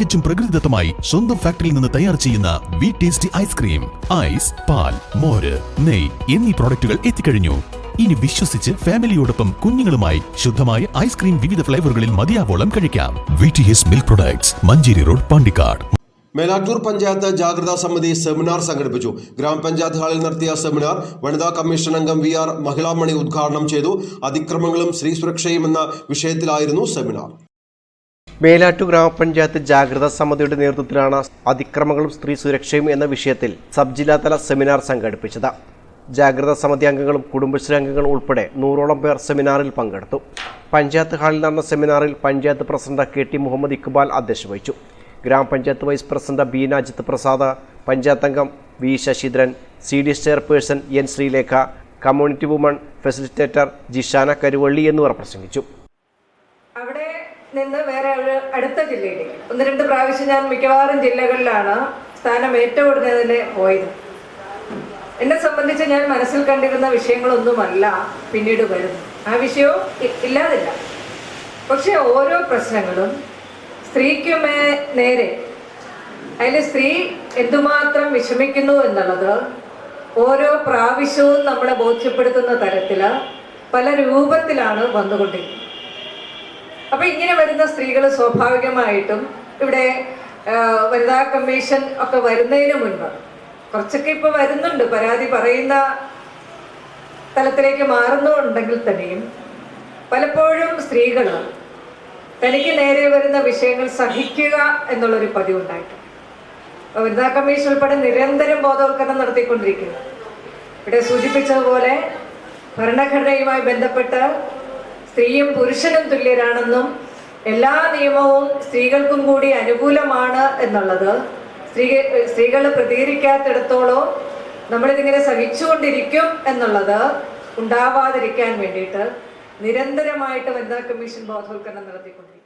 തികച്ചും പ്രകൃതിദത്തമായി സ്വന്തം ഫാക്ടറിയിൽ നിന്ന് തയ്യാർ ചെയ്യുന്ന വി ടേസ്റ്റി ഐസ്ക്രീം ഐസ് പാൽ മോര് നെയ് എന്നീ പ്രോഡക്റ്റുകൾ എത്തിക്കഴിഞ്ഞു. ഇനി വിശ്വസിച്ച് ഫാമിലിയോടൊപ്പം കുഞ്ഞുങ്ങളുമായി ശുദ്ധമായ ഐസ്ക്രീം വിവിധ ഫ്ലേവറുകളിൽ മതിയാവോളം കഴിക്കാം. V T S milk products Manjeri road Pandikkad. Melattur panchayat ജാഗ്രതാ സമിതി സെമിനാർ സംഘടിപ്പിച്ചു. ഗ്രാമപഞ്ചായത്ത് ഹാളിൽ നടത്തിയ സെമിനാർ വനിതാ കമ്മീഷൻ അംഗം വി ആർ മഹിളാമണി ഉദ്ഘാടനം ചെയ്തു. അതിക്രമങ്ങളും സ്ത്രീ സുരക്ഷയും എന്ന വിഷയത്തിലായിരുന്നു സെമിനാർ. മേലാറ്റു ഗ്രാമപഞ്ചായത്ത് ജാഗ്രതാ സമിതിയുടെ നേതൃത്വത്തിലാണ് അതിക്രമങ്ങളും സ്ത്രീ സുരക്ഷയും എന്ന വിഷയത്തിൽ സബ് ജില്ലാതല സെമിനാർ സംഘടിപ്പിച്ചത്. ജാഗ്രതാ സമിതി അംഗങ്ങളും കുടുംബശ്രീ അംഗങ്ങളും ഉൾപ്പെടെ നൂറോളം പേർ സെമിനാറിൽ പങ്കെടുത്തു. പഞ്ചായത്ത് ഹാളിൽ നടന്ന സെമിനാറിൽ panchayat president K T Muhammad Iqbal അധ്യക്ഷത വഹിച്ചു. ഗ്രാമപഞ്ചായത്ത് വൈസ് പ്രസിഡന്റ് ബീന അജിത് പ്രസാദ് പഞ്ചായത്ത് അംഗം V Sasidharan C D S chairperson N Sreelekha community woman facilitator Jishana Karuvalli എന്നിവർ പ്രസംഗിച്ചു. നിന്ന് വേറെ ഒരു അടുത്ത ജില്ലയിലേക്ക്. ഒന്ന് രണ്ട് പ്രാവശ്യം ഞാൻ മിക്കവാറും ജില്ലകളിലാണ് സ്ഥാനം ഏറ്റെടുക്കുന്നതിന് പോയത്. എന്നെ സംബന്ധിച്ച് ഞാൻ മനസ്സിൽ കണ്ടിരുന്ന വിഷയങ്ങളൊന്നുമല്ല പിന്നീട് വരുന്നു ആ വിഷയവും ഇല്ലാതില്ല. പക്ഷെ ഓരോ പ്രശ്നങ്ങളും സ്ത്രീക്ക് മേ നേരെ അതിൽ സ്ത്രീ എന്തുമാത്രം വിഷമിക്കുന്നു എന്നുള്ളത് ഓരോ പ്രാവശ്യവും നമ്മളെ ബോധ്യപ്പെടുത്തുന്ന തരത്തിൽ പല രൂപത്തിലാണ് വന്നുകൊണ്ടിരിക്കുന്നത്. അപ്പൊ ഇങ്ങനെ വരുന്ന സ്ത്രീകൾ സ്വാഭാവികമായിട്ടും ഇവിടെ വനിതാ കമ്മീഷൻ ഒക്കെ വരുന്നതിന് മുൻപ് കുറച്ചൊക്കെ ഇപ്പൊ വരുന്നുണ്ട്. പരാതി പറയുന്ന തലത്തിലേക്ക് മാറുന്നുണ്ടെങ്കിൽ തന്നെയും പലപ്പോഴും സ്ത്രീകൾ തനിക്ക് നേരെ വരുന്ന വിഷയങ്ങൾ സഹിക്കുക എന്നുള്ളൊരു പതിവുണ്ടായിട്ടുണ്ട്. അപ്പൊ വനിതാ കമ്മീഷൻ ഉൾപ്പെടെ നിരന്തരം ബോധവൽക്കരണം നടത്തിക്കൊണ്ടിരിക്കുന്നു. ഇവിടെ സൂചിപ്പിച്ചതുപോലെ ഭരണഘടനയുമായി ബന്ധപ്പെട്ട് സ്ത്രീയും പുരുഷനും തുല്യരാണെന്നും എല്ലാ നിയമവും സ്ത്രീകൾക്കും കൂടി അനുകൂലമാണ് എന്നുള്ളത്. സ്ത്രീ സ്ത്രീകൾ പ്രതികരിക്കാത്തിടത്തോളം നമ്മളിതിങ്ങനെ സഹിച്ചുകൊണ്ടിരിക്കും എന്നുള്ളത് ഉണ്ടാവാതിരിക്കാൻ വേണ്ടിയിട്ട് നിരന്തരമായിട്ട് വനിതാ കമ്മീഷൻ ബോധവൽക്കരണം നടത്തിക്കൊണ്ടിരിക്കും